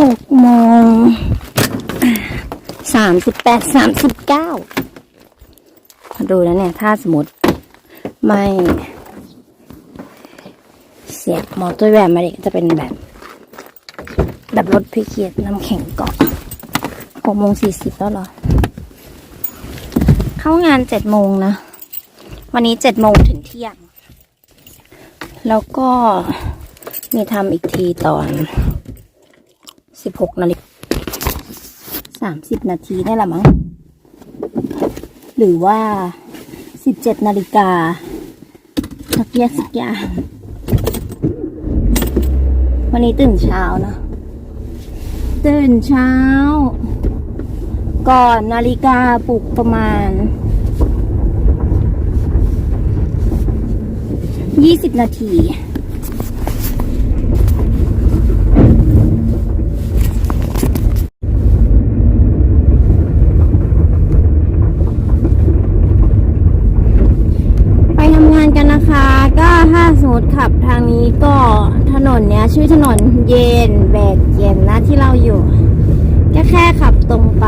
หกโมงสามสิบแปดสามสิบเก้าดูแล้วเนี่ย ถ้าสมมติ ไม่ เสียบมอเตอร์แวร์มาเด็กจะเป็นแบบ แบบรถพิเกียรน้ำแข็งเกาะหกโมงสี่สิบแล้วหรอ เข้างานเจ็ดโมงนะ วันนี้เจ็ดโมงถึงเที่ยง แล้วก็มีทำอีกทีตอน สิบหกนาฬิกาสามสิบนาทีได้ละมั้ง หรือว่าสิบเจ็ดนาฬิกาสักอยสักอย่างวันนี้ตื่นเช้านะ ตื่นเช้า ก่อนนาฬิกาปลุกประมาณยี่สิบนาที ไปทำงานกันนะคะ ก็ถ้าสมมติขับทางนี้ก็ถ นนเนี้ยชื่อถนนเย็นแบกเย็นนะที่เราอยู่ ก็แค่ขับตรงไป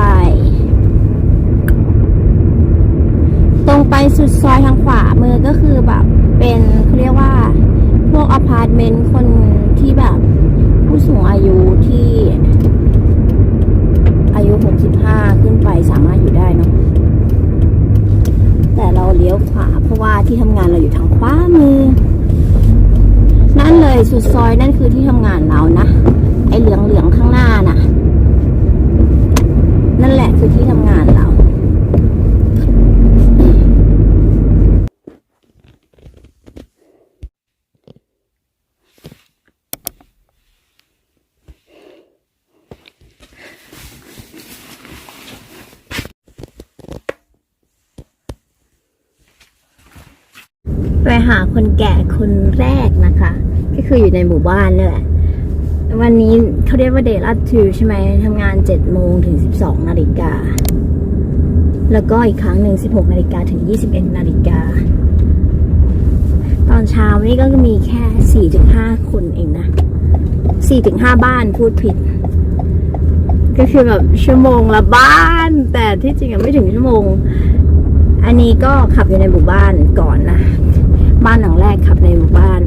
ตรงไปสุดซอยทางขวามือก็คือแบบเป็นเขาเรียกว่า พวกอพาร์ตเมนต์คนที่แบบผู้สูงอายุที่อายุ 65 ขึ้นไปสามารถอยู่ได้เนาะแต่เราเลี้ยวขวาเพราะว่าที่ทำงานเราอยู่ทางขวามือ นั่นเลยสุดซอยนั่นคือที่ทำงานเรานะ ไอเหลืองเหลืองๆข้างหน้าน่ะ นั่นแหละคือที่ทำงานเรา ไปหาคนแก่คนแรกนะคะ ก็ คืออยู่ในหมู่บ้านนี่แหละ วันนี้เขาเรียกว่าเดลัตทูใช่ไหมทำงาน7โมงถึง12นาฬิกา แล้วก็อีกครั้งหนึ่ง16นาฬิกาถึง21นาฬิกา ตอนเช้านี่ก็มีแค่4-5คนเองนะ4-5บ้านพูดผิด ก็คือแบบชั่วโมงละบ้าน แต่ที่จริงอะไม่ถึงชั่วโมง อันนี้ก็ขับอยู่ในหมู่บ้านก่อนนะ บ้านหลังแรกขับในหมู่บ้าน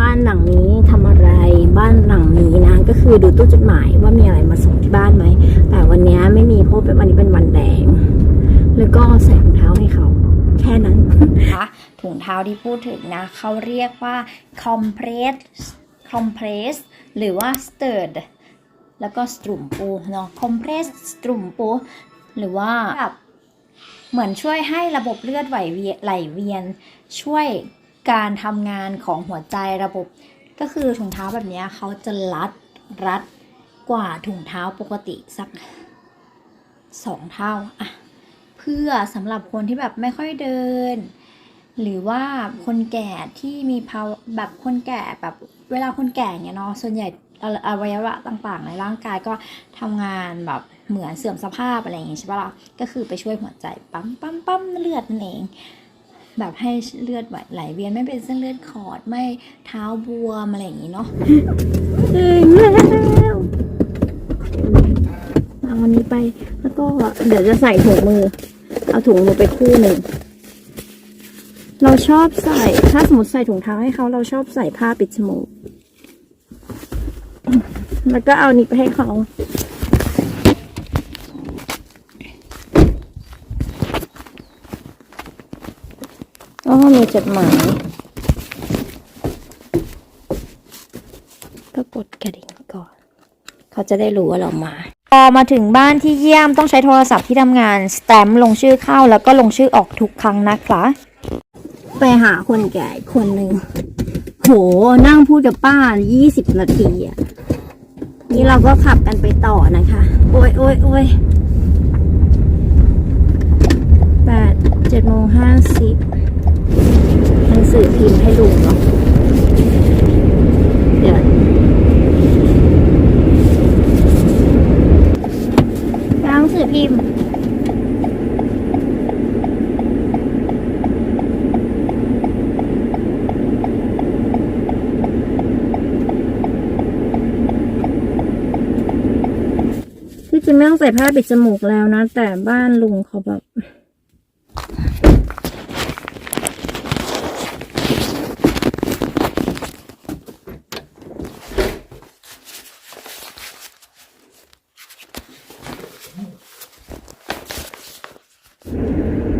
บ้านหลังนี้ทำอะไร บ้านหลังนี้นะ ก็คือดูตู้จดหมายว่ามีอะไรมาส่งที่บ้านไหม แต่วันนี้ไม่มีเพราะวันนี้เป็นวันแดง แล้วก็ใส่ถุงเท้าให้เขา แค่นั้นคะถุงเท้าที่พูดถึงนะ เขาเรียกว่า compress compress หรือว่า stirred แล้วก็ strumpo เนาะ compress strumpo หรือว่าแบบเหมือนช่วยให้ระบบเลือดไหลเวียนไหลเวียนช่วย การทำงานของหัวใจระบบ ก็คือถุงเท้าแบบนี้เขาจะรัดรัดกว่าถุงเท้าปกติสักสองเท่าอะเพื่อสำหรับคนที่แบบไม่ค่อยเดิน หรือว่าคนแก่ที่มีภาวะแบบคนแก่แบบเวลาคนแก่เนี่ยเนาะส่วนใหญ่ออวัยวะต่างๆ ในร่างกายก็ทำงานแบบเหมือนเสื่อมสภาพอะไรอย่างงี้ใช่ปะล่ะก็คือไปช่วยหัวใจปั๊มปั๊มปั๊มเลือดนั่นเอง แบบให้เลือดไหลเวียนไม่เป็นเส้นเลือดขอดไม่เท้าบวมอะไรอย่างงี้เนาะถึงแล้วเอาวันนี้ไปแล้วก็เดี๋ยวจะใส่ถุงมือ เอาถุงมือไปคู่หนึ่งเราชอบใส่ถ้าสมมติใส่ถุงเท้าให้เขาเราชอบใส่ผ้าปิดจมูกแล้วก็เอานิไปให้เขา อ๋อมีจดหมายก็กดกระดิ่งก่อน เขาจะได้รู้ว่าเรามาพอมาถึงบ้านที่เยี่ยมต้องใช้โทรศัพท์ที่ทำงานสแตมป์ลงชื่อเข้าแล้วก็ลงชื่อออกทุกครั้งนะคะไปหาคนแก่อีกคนหนึ่งโหนั่งพูดกับป้ายี่สิบนาทีอะ นี่เราก็ขับกันไปต่อนะคะ โอ้ยโอ้ยโอ้ยแปดเจ็ดโมงห้าสิบ หนังสือพิมพ์ให้ดูเนาะเดี๋ยวหนังสือพิมพ์ริงไม่ต้องใส่ผ้าปิดจมูกแล้วนะ แต่บ้านลุงเขาแบบ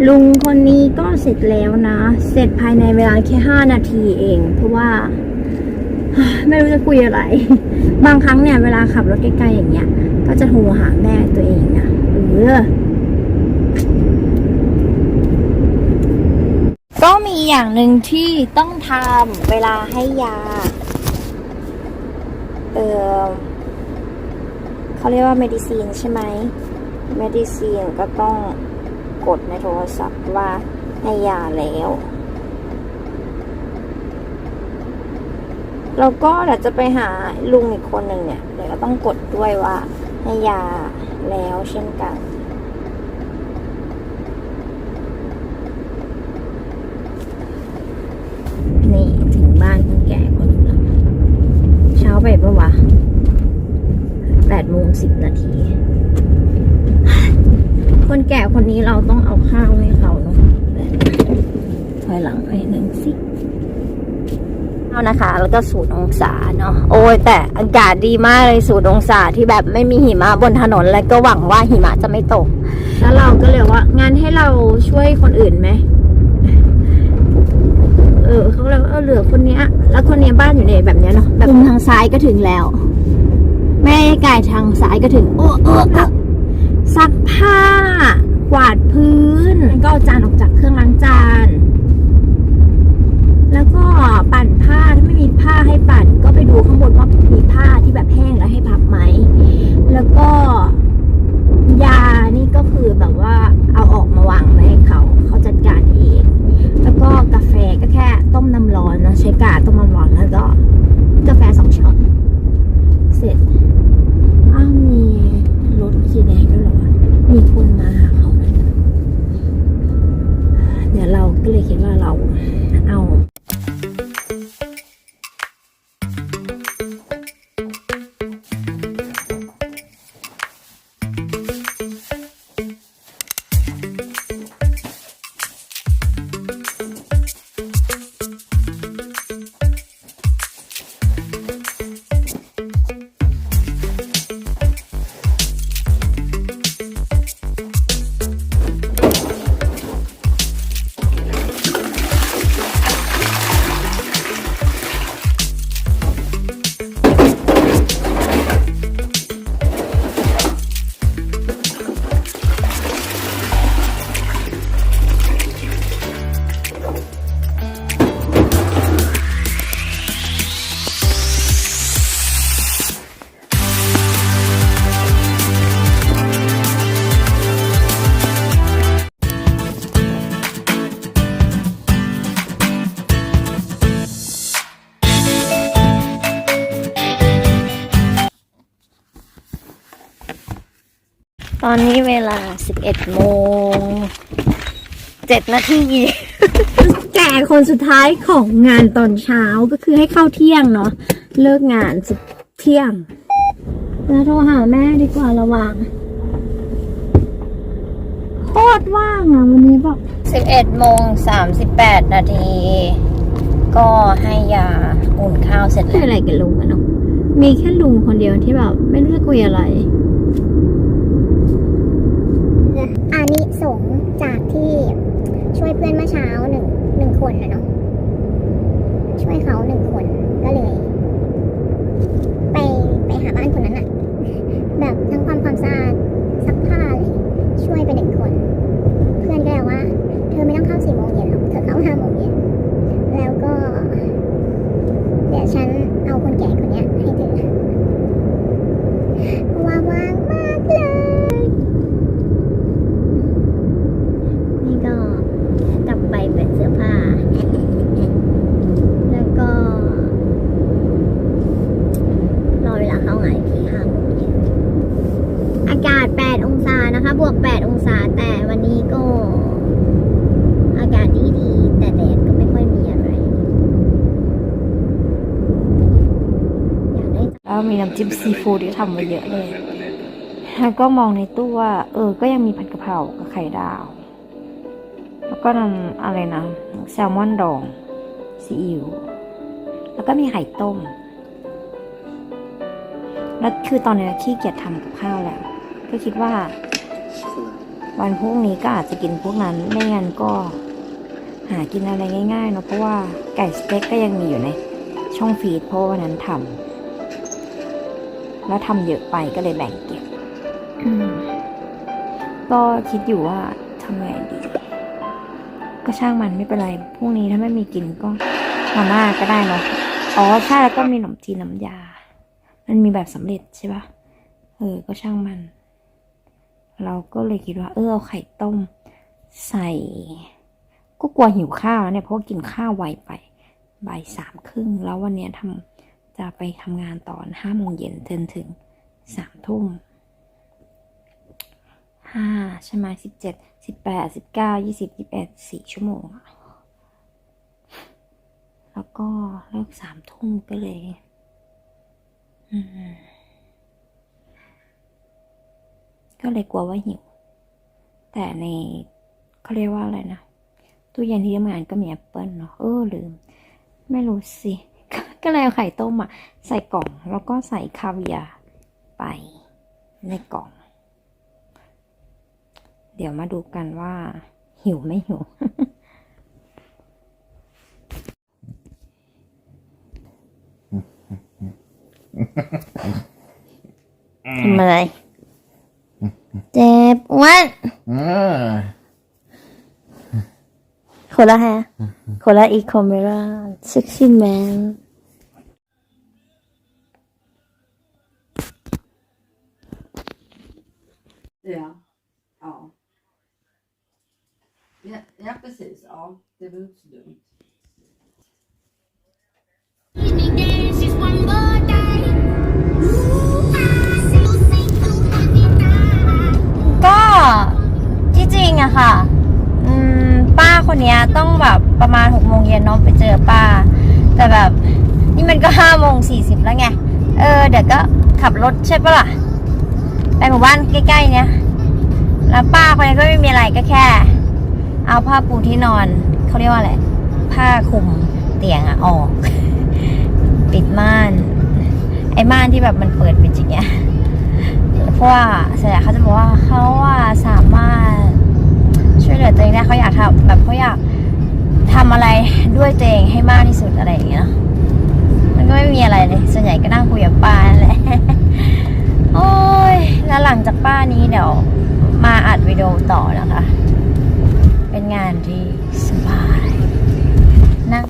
ลุงคนนี้ก็เสร็จแล้วนะ เสร็จภายในเวลาแค่ห้านาทีเอง เพราะว่า ไม่รู้จะคุยอะไร บางครั้งเนี่ย เวลาขับรถไกลๆอย่างเงี้ย ก็จะโทรหาแม่ตัวเองนะเออก็มีอย่างหนึ่งที่ต้องทำเวลาให้ยา เออเขาเรียกว่า medicine ใช่ไหม medicine ก็ต้อง กดในโทรศัพท์ว่าให้ยาแล้ว แล้วก็เดี๋ยวจะไปหาลุงอีกคนหนึ่งเนี่ย เดี๋ยวก็ต้องกดด้วยว่าให้ยาแล้วเช่นกัน นี่ถึงบ้านคนแก่คนนึงแล้วเช้าไปปะวะแปดโมงสิบนาที คนแก่คนนี้เราต้องเอาข้าวให้เขาเนาะถอยหลังไปหนึ่งสิเอานะคะ แล้วก็สูตรองศาเนาะโอ้ยแต่อากาศดีมากเลยสูตรองศาที่แบบไม่มีหิมะบนถนนและก็หวังว่าหิมะจะไม่ตก แล้วเราก็เลยว่างานให้เราช่วยคนอื่นไหมเออเขาเลยว่าเออเหลือคนเนี้ยแล้วคนเนี้ยบ้านอยู่ในแบบเนี้ยเนาะแบบมุมทางซ้ายก็ถึงแล้ว แม่กายทางซ้ายก็ถึง โอ้เออเออ ซักผ้า กวาดพื้น ก็เอาจานออกจากเครื่องล้างจาน แล้วก็ปั่นผ้าถ้าไม่มีผ้าให้ปั่น ก็ไปดูข้างบนว่ามีผ้าที่แบบแห้งแล้วให้พับไหม แล้วก็ยานี่ก็คือแบบว่าเอาออกมาวางไว้ให้เขา เขาจัดการเอง แล้วก็กาแฟก็แค่ต้มน้ำร้อนนะใช้กาต้มน้ำร้อนแล้วก็กาแฟสองช้อน ตอนนี้เวลา 11 โมง 7 นาทีแก่คนสุดท้ายของงานตอนเช้าก็คือให้เข้าเที่ยงเนาะ เลิกงานสิบเที่ยง แล้วโทรหาแม่ดีกว่าระหว่างโคตรว่างอะวันนี้แบบ11 โมง 38 นาที ก็ให้ยาอุ่นข้าวเสร็จแล้วอะไรกับลุงอะเนาะ มีแค่ลุงคนเดียวที่แบบ ไม่รู้จะคุยอะไร อานิสงส์จากที่ช่วยเพื่อนเมื่อเช้าหนึ่งหนึ่ง คนนะเนาะช่วยเขาหนึ่งคนก็เลย ไปไปหาบ้านคนนั้นอะแบบทั้งความความสะอาดซักผ้าเลยช่วยไปหนึ่งคน เพื่อนก็เลยว่า เธอไม่ต้องเข้าสี่โมงเย็นหรอกเธอเข้าห้าโมงเย็นแล้วก็ เดี๋ยวฉันเอาคนแก่คนเนี้ยให้เธอเพราะว่าว่างมากเลย นี่ก็กลับไปเปลี่ยนเสื้อผ้า แล้วก็ รอเวลาเข้างานอีกทีห้าโมงเย็นอากาศ 8 องศานะคะ บวก 8 องศา แต่วันนี้ก็ อากาศดีดีๆแต่แดดก็ไม่ค่อยมีอะไร อยากได้ แล้วมี น้ำจิ้มซีฟู้ดที่ทำมาเยอะเลยแล้วก็มองในตู้ว่า เออ ก็ยังมีผัดกะเพรากับไข่ดาว แล้วก็นำอะไรนะ แซลมอนดองซีอิ๊วแล้วก็มีไข่ต้ม แล้วคือตอนนี้ขี้เกียจทำกับข้าวแล้ว ก็คิดว่า วันพรุ่งนี้ก็อาจจะกินพวกนั้น ไม่งั้นก็หากินอะไรง่ายๆเนาะเพราะว่าไก่สเต็กก็ยังมีอยู่ในช่องฟีดเพราะวันนั้นทำ แล้วทำเยอะไปก็เลยแบ่งเก็บอืมก็คิดอยู่ว่าทำไงดี ก็ช่างมันไม่เป็นไรพรุ่งนี้ถ้าไม่มีกินก็มาม่าก็ได้เนาะอ๋อใช่แล้วก็มีขนมจีนน้ำยา มันมีแบบสำเร็จใช่ปะเออ ก็ช่างมัน เราก็เลยคิดว่า เออเอาไข่ต้ม ใส่ ก็กลัวหิวข้าวแล้วเนี่ยเพราะว่ากินข้าวไวไปบ่ายสามครึ่งแล้ววันเนี้ยทำ จะไปทำงานตอนห้าโมงเย็นจนถึงสามทุ่มห้าใช่ไหมสิบเจ็ดสิบแปดสิบเก้ายี่สิบยี่สิบเอ็ดสี่ชั่วโมง แล้วก็เลิกสามทุ่มก็เลยก็เลยกลัวว่าหิว แต่ในเขาเรียกว่าอะไรนะ ตู้เย็นที่ทำงานก็มีแอปเปิลเนาะเออลืม ไม่รู้สิ ก็เลยเอาไข่ต้มอะใส่กล่องแล้วก็ใส่คาเวียร์ไปในกล่อง เดี๋ยวมาดูกันว่า หิวไม่หิว ทำอะไร เจ็บอ้วน Ah. คนละฮะคนละอีกคอมเมร่าเซ็กซี่แมน Ja. Ja. Ja, ja precis. Ja, det var inte så dumt. ก็ ที่จริงอะค่ะอืมป้าคนเนี้ยต้องแบบประมาณหกโมงเย็นเนาะไปเจอป้า แต่แบบ นี่มันก็ห้าโมงสี่สิบแล้วไง เออ เดี๋ยวก็ขับรถใช่ปะล่ะ ไปหมู่บ้านใกล้ๆ เนี้ยแล้วป้าคนนี้ก็ไม่มีอะไรก็แค่ เอาผ้าปูที่นอนเขาเรียกว่าอะไร ผ้าคลุมเตียงอะออก ปิดม่าน ไอ้ม่านที่แบบมันเปิดเป็นอย่างเงี้ยเพราะว่าส่วนใหญ่เขาจะบอกว่าเขาว่าสามารถช่วยเหลือตัวเองได้เขาอยากทำแบบเขาอยากทำอะไรด้วยตัวเองให้มากที่สุดอะไรอย่างเงี้ยเนอะมันก็ไม่มีอะไรเลย ส่วนใหญ่ก็นั่งคุยกับป้านแหละ โอ้ย แล้วหลังจากป้านี้เดี๋ยวมาอัดวิดีโอต่อนะคะ เป็นงานที่สบายนั่ง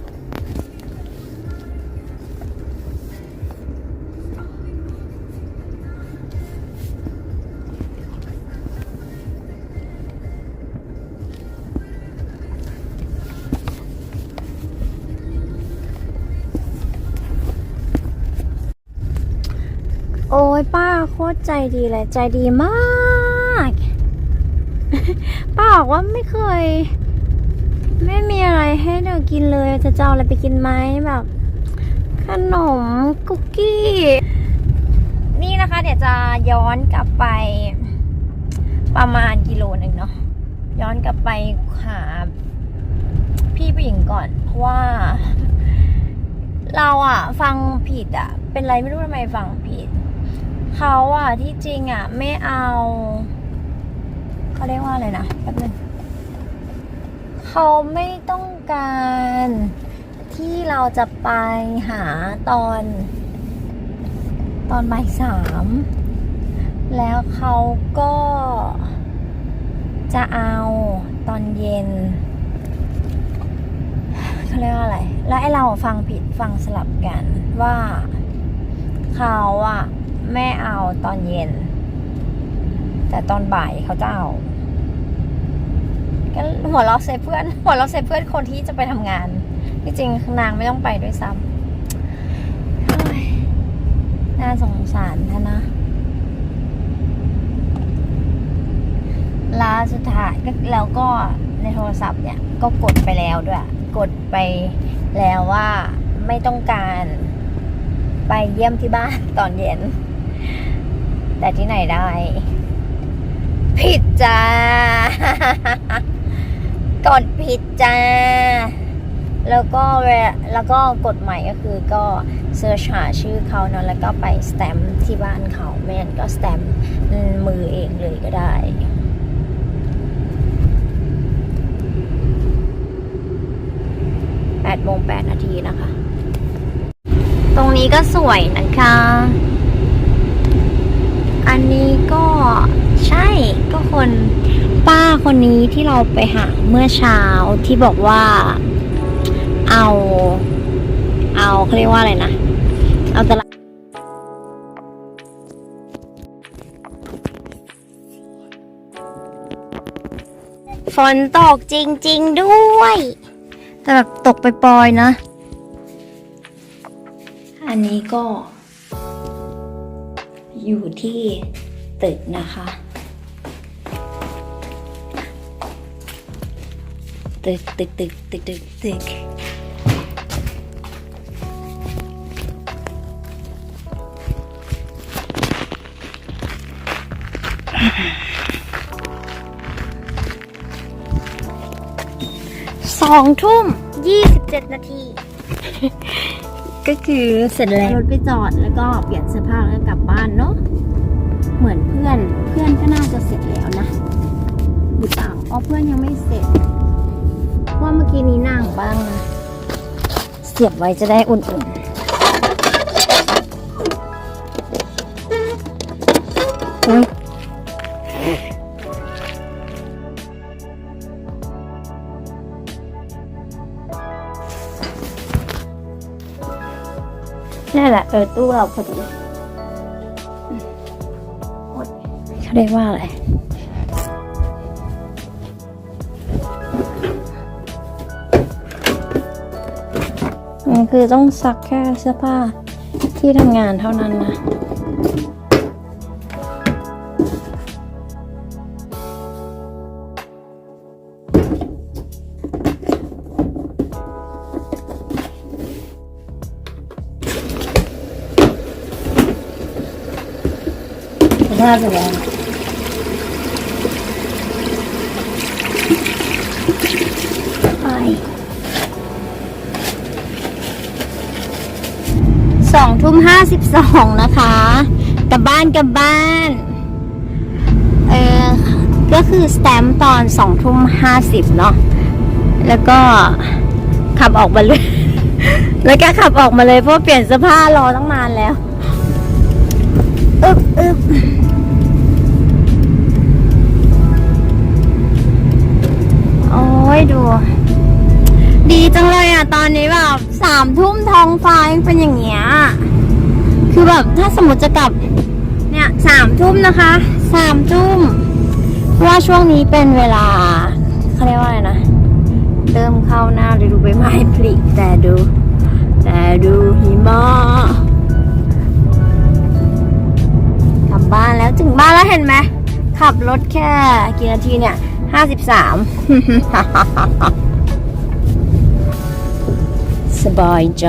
โอ้ยป้า โคตรใจดีเลย ใจดีมาก ป้าบอกว่าไม่เคย ไม่มีอะไรให้เธอกินเลย จะจะเอาอะไรไปกินไหมแบบ ขนมคุกกี้ นี่นะคะ เดี๋ยวจะย้อนกลับไป ประมาณกิโลหนึ่งเนาะย้อนกลับไปหาพี่ผู้หญิงก่อน เพราะว่า เราอะฟังผิดอะเป็นไรไม่รู้ทำไมฟังผิด เขาอะที่จริงอะไม่เอาเขาเรียกว่าอะไรนะแป๊บนึงเขาไม่ต้องการที่เราจะไปหาตอน ตอนบ่ายสามแล้วเขาก็จะเอาตอนเย็นเขาเรียกว่าอะไร แล้วไอเราฟังผิดฟังสลับกันว่าเขาอะ ไม่เอาตอนเย็น แต่ตอนบ่ายเขาจะเอาก็หัวเราะใส่เพื่อน หัวเราะใส่เพื่อนคนที่จะไปทำงาน ที่จริงนางไม่ต้องไปด้วยซ้ำน่าสงสารท่านนะล้วสุดท้ายก็แล้วก็ในโทรศัพท์เนี่ย ก็กดไปแล้วด้วย กดไปแล้วว่าไม่ต้องการไปเยี่ยมที่บ้านตอนเย็น แต่ที่ไหนได้ ผิดจ้ากดผิดจ้า แล้วก็แล้วก็กฎใหม่ก็คือก็เสิร์ชหาชื่อเขาเนอะแล้วก็ไปสแตมป์ที่บ้านเขาไม่งั้นก็สแตมป์มือเองเลยก็ได้8โมง8นาทีนะคะ ตรงนี้ก็สวยนะคะ อันนี้ก็ใช่ก็คนป้าคนนี้ที่เราไปหาเมื่อเช้าที่บอกว่า เอา เอาเขาเรียกว่าอะไรนะ เอาตลาดฝนตกจริง ๆ ด้วย แต่แบบตกไปปลอยๆนะ อันนี้ก็ อยู่ที่ตึกนะคะ ตึกตึกตึกตึกตึกตึกสองทุ่มยี่สิบเจ็ดนาที ก็คือเสร็จแล้วรถไปจอดแล้วก็เปลี่ยนเสื้อผ้าแล้วก็กลับบ้านเนาะเหมือนเพื่อนเพื่อนก็น่าจะเสร็จแล้วนะหรือเปล่าอ๋อเพื่อนยังไม่เสร็จเพราะว่าเมื่อกี้นี้นั่งบ้างนะเสียบไว้จะได้อุ่นๆ นั่นแหละเออตู้เราพอดีเขาเรียกว่าอะไรมันคือต้องซักแค่เสื้อผ้าที่ทำงานเท่านั้นนะ ผ้าเสร็จแล้วไปสองทุ่มห้าสิบสองนะคะกลับบ้านกลับบ้าน เออก็คือสแตมตอนสองทุ่มห้าสิบเนาะแล้วก็ขับออกมาเลย แล้วก็ขับออกมาเลยเพราะเปลี่ยนเสื้อผ้ารอตั้งนานแล้วอึบอึบ โอ้ดู ดีจังเลยอะ ตอนนี้แบบสามทุ่มท้องฟ้ายังเป็นอย่างเงี้ย คือแบบถ้าสมมติจะกลับ เนี่ยสามทุ่มนะคะสามทุ่มว่าช่วงนี้เป็นเวลาเขาเรียกว่าอะไรนะ เริ่มเข้าหน้าฤดูใบไม้ผลิแต่ดู แต่ดูหิมะกลับบ้านแล้วถึงบ้านแล้วเห็นไหมขับรถแค่กี่นาทีเนี่ย ห้าสิบสามสบายใจ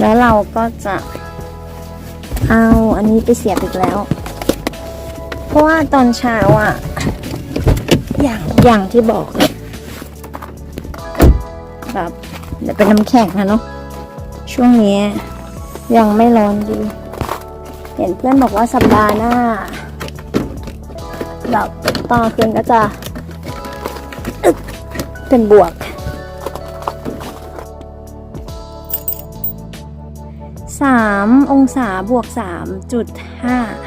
แล้วเราก็จะ เอาอันนี้ไปเสียบอีกแล้ว เพราะว่าตอนเช้าอะอย่างอย่างที่บอกแบบเป็นน้ำแข็งนะเนาะช่วงนี้ยังไม่ร้อนดี เห็นเพื่อนบอกว่าสัปดาห์หน้า แบบตอนกลางคืนก็จะเป็นบวก 3 องศาบวก 3.5